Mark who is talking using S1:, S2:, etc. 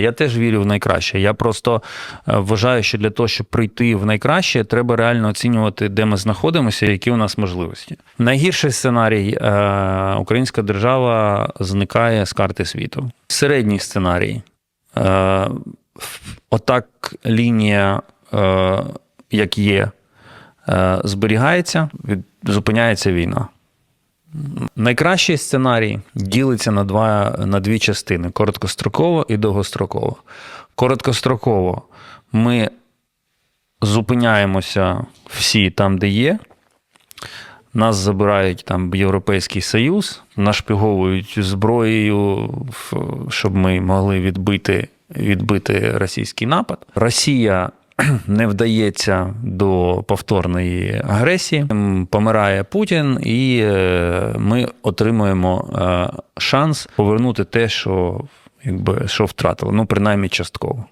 S1: Я теж вірю в найкраще. Я просто е, вважаю, що для того, щоб прийти в найкраще, треба реально оцінювати, де ми знаходимося, які у нас можливості. Найгірший сценарій е, українська держава зникає з карти світу. Середній сценарій. Е, отак лінія, як є, зберігається, зупиняється війна. Найкращий сценарій ділиться на, два, на дві частини: короткостроково і довгостроково. Короткостроково ми зупиняємося всі там, де є. Нас забирають там Європейський Союз, нашпіговують зброєю, щоб ми могли відбити, відбити російський напад. Росія не вдається до повторної агресії. Помирає Путін, і е, ми отримуємо е, шанс повернути те, що, якби, що втратили, ну принаймні частково.